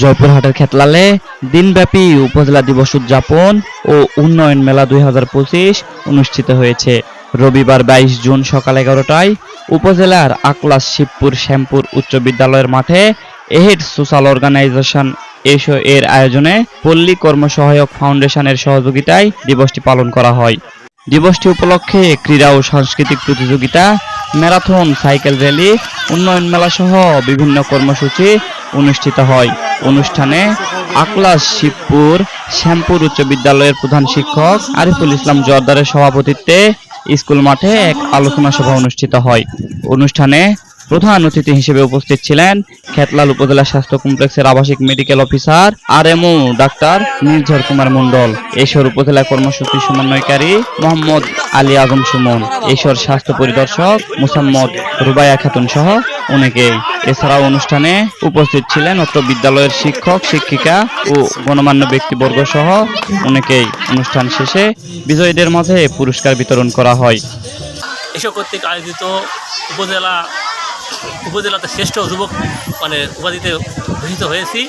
জয়পুরহাটের খেতলালে দিনব্যাপী উপজেলা দিবস উদযাপন ও উন্নয়ন মেলা দুই হাজার পঁচিশ অনুষ্ঠিত হয়েছে। রবিবার বাইশ জুন সকাল এগারোটায় উপজেলার আকলাস, শিবপুর, শ্যামপুর উচ্চ বিদ্যালয়ের মাঠে এহেড সোশ্যাল অর্গানাইজেশন এসো এর আয়োজনে পল্লী কর্মসহায়ক ফাউন্ডেশনের সহযোগিতায় দিবসটি পালন করা হয়। দিবসটি উপলক্ষে ক্রীড়া ও সাংস্কৃতিক প্রতিযোগিতা, ম্যারাথন, সাইকেল র্যালি, উন্নয়ন মেলা সহ বিভিন্ন কর্মসূচি অনুষ্ঠিত হয়। অনুষ্ঠানে আকলাস শিবপুর শ্যামপুর উচ্চ বিদ্যালয়ের প্রধান শিক্ষক আরিফুল ইসলাম জর্দারের সভাপতিত্বে স্কুল মাঠে এক আলোচনা সভা অনুষ্ঠিত হয়। অনুষ্ঠানে প্রধান অতিথি হিসেবে উপস্থিত ছিলেন খেতলাল উপজেলা স্বাস্থ্য কমপ্লেক্সের আবাসিক মেডিকেল অফিসার আর এমও ডাক্তার নির্ঝর কুমার মন্ডল এসর উপজেলা কর্মসূচি সমন্বয়কারী মোহাম্মদ আলী আজম সুমন এসর স্বাস্থ্য পরিদর্শক মুসাম্মদ রুবায়া খাতুন সহ অনেকেই এছাড়াও অনুষ্ঠানে উপস্থিত ছিলেন অত্র বিদ্যালয়ের শিক্ষক, শিক্ষিকা ও গণমান্য ব্যক্তিবর্গ সহ অনেকেই। অনুষ্ঠান শেষে বিজয়ীদের মাঝে পুরস্কার বিতরণ করা হয়। এসব কর্তৃক আয়োজিত উপজেলা উপজেলাতে শ্রেষ্ঠ যুবক মানে উপাধিতে ভূষিত হয়েছি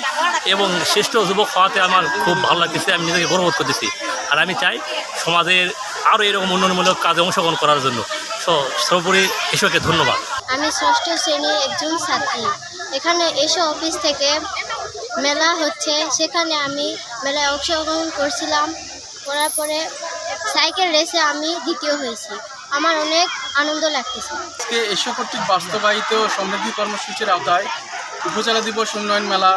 এবং শ্রেষ্ঠ যুবক হওয়াতে আমার খুব ভালো লাগতেছে, আমি নিজেকে গর্ববোধ করতেছি। আর আমি চাই সমাজের আরও এরকম উন্নয়নমূলক কাজে অংশগ্রহণ করার জন্য। সো, সর্বোপরি এসবকে ধন্যবাদ। আমি ষষ্ঠ শ্রেণির একজন ছাত্রী। এখানে এসো অফিস থেকে মেলা হচ্ছে, সেখানে আমি মেলায় অংশগ্রহণ করছিলাম। করার পরে সাইকেল রেসে আমি দ্বিতীয় হয়েছি। আমার অনেক আনন্দ লাগতেছে। আজকে এশিয়া কর্তৃক বাস্তবায়িত সমৃদ্ধি কর্মসূচির আওতায় উপজেলা দিবস উন্নয়ন মেলা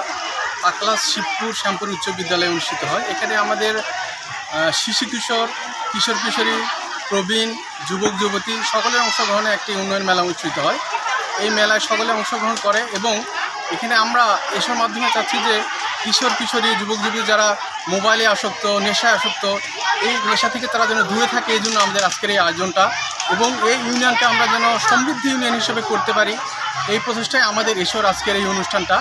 আকলাস শিবপুর শ্যামপুর উচ্চ বিদ্যালয়ে অনুষ্ঠিত হয়। এখানে আমাদের শিশু কিশোর কিশোর কিশোরী, প্রবীণ, যুবক, যুবতী সকলের অংশগ্রহণে একটি উন্নয়ন মেলা অনুষ্ঠিত হয়। এই মেলায় সকলে অংশগ্রহণ করে এবং এখানে আমরা এসব মাধ্যমে চাচ্ছি যে কিশোর কিশোরী, যুবক যুবতী যারা মোবাইলে আসক্ত, নেশায় আসক্ত, এই নেশা থেকে তারা যেন দূরে থাকে, এই জন্য আমাদের আজকের এই আয়োজনটা। এবং এই ইউনিয়নকে আমরা যেন সমৃদ্ধি ইউনিয়ন হিসেবে করতে পারি, এই প্রচেষ্টায় আমাদের এসর আজকের এই অনুষ্ঠানটা।